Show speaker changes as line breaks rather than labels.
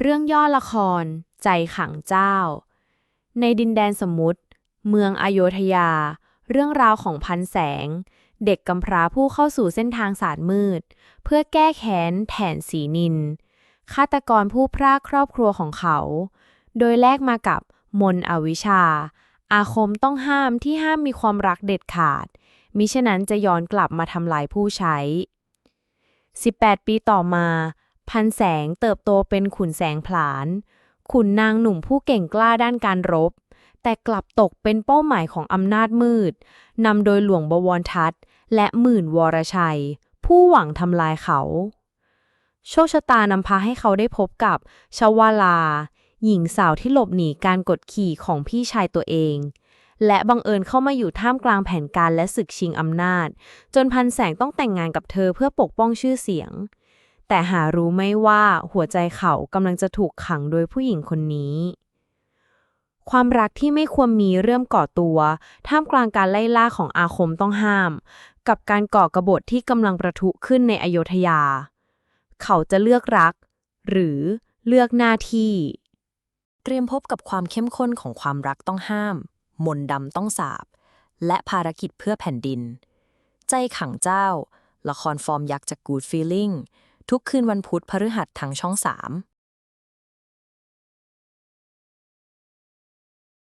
เรื่องย่อละคร ใจขังเจ้า ในดินแดนสมมุติ เมืองอโยธยา เรื่องราวของพันแสง เด็กกำพร้าผู้เข้าสู่เส้นทางศาสตร์มืด เพื่อแก้แค้นแทนสีนินฆาตกรผู้พรากครอบครัวของเขา โดยแลกมากับมนอวิชา อาคมต้องห้ามที่ห้ามมีความรักเด็ดขาด มิฉะนั้นจะย้อนกลับมาทำลายผู้ใช้ 18 ปีต่อมา พันแสงเติบโตเป็นขุนแสงผลาน ขุนนางหนุ่มผู้เก่งกล้าด้านการรบ แต่กลับตกเป็นเป้าหมายของอำนาจมืดนำโดยหลวงบวรทัตและหมื่นวรชัย ผู้หวังทำลายเขา โชคชะตานำพาให้เขาได้พบกับชวาลา หญิงสาวที่หลบหนีการกดขี่ของพี่ชายตัวเอง และบังเอิญเข้ามาอยู่ท่ามกลางแผนการและศึกชิงอำนาจ จนพันแสงต้องแต่งงานกับเธอเพื่อปกป้องชื่อเสียง แต่หารู้ไม่ว่าหัวใจเขากำลังจะถูกขังโดยผู้หญิงคนนี้ ความรักที่ไม่ควรมีเริ่มก่อตัว ท่ามกลางการไล่ล่าของอาคมต้องห้าม กับการก่อกรบฏที่กำลังประทุขึ้นในอโยธยา เขาจะเลือกรัก หรือเลือกหน้าที่
เตรียมพบกับความเข้มข้นของความรักต้องห้าม มนดำต้องสาบ และภารกิจเพื่อแผ่นดิน ใจขังเจ้า ละครฟอร์มยักษ์จาก Good Feeling ทุกคืนวันพุธพฤหัสทางช่อง 3